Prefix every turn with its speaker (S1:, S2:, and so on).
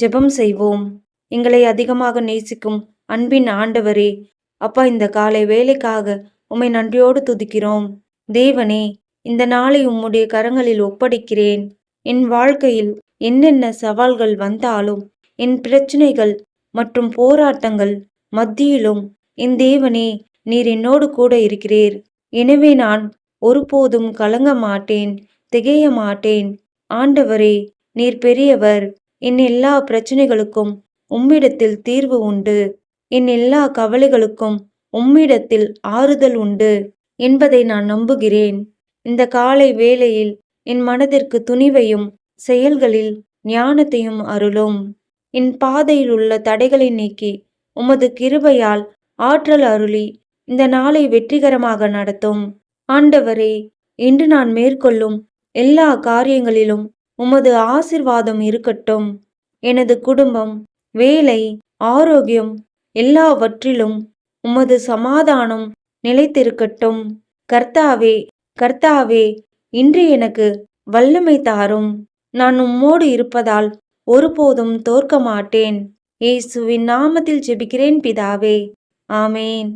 S1: ஜெபம் செய்வோம். எங்களை அதிகமாக நேசிக்கும் அன்பின் ஆண்டவரே அப்பா இந்த காலை வேலைக்காக உம்மை நன்றியோடு துதிக்கிறோம். தேவனே இந்த நாளை உம்முடைய கரங்களில் ஒப்படைக்கிறேன். என் வாழ்க்கையில் என்னென்ன சவால்கள் வந்தாலும் என் பிரச்சனைகள் மற்றும் போராட்டங்கள் மத்தியிலும் என் தேவனே நீர் என்னோடு கூட இருக்கிறீர். எனவே நான் ஒருபோதும் கலங்க மாட்டேன் திகைய மாட்டேன். ஆண்டவரே நீர் பெரியவர். என் எல்லா பிரச்சனைகளுக்கும் உம்மிடத்தில் தீர்வு உண்டு. என் எல்லா கவலைகளுக்கும் உம்மிடத்தில் ஆறுதல் உண்டு என்பதை நான் நம்புகிறேன். இந்த காலை வேளையில் என் மனதிற்கு துணிவையும் செயல்களில் ஞானத்தையும் அருளும். என் பாதையில் உள்ள தடைகளை நீக்கி உமது கிருபையால் ஆற்றல் அருளி இந்த நாளை வெற்றிகரமாக நடத்தும். ஆண்டவரே இன்று நான் மேற்கொள்ளும் எல்லா காரியங்களிலும் உமது ஆசிர்வாதம் இருக்கட்டும். எனது குடும்பம் வேலை ஆரோக்கியம் எல்லாவற்றிலும் உமது சமாதானம் நிலைத்திருக்கட்டும். கர்த்தாவே கர்த்தாவே இன்று எனக்கு வல்லமை தாரும். நான் உம்மோடு இருப்பதால் ஒருபோதும் தோற்க மாட்டேன் இயேசுவின் நாமத்தில் ஜெபிக்கிறேன் பிதாவே. ஆமேன்.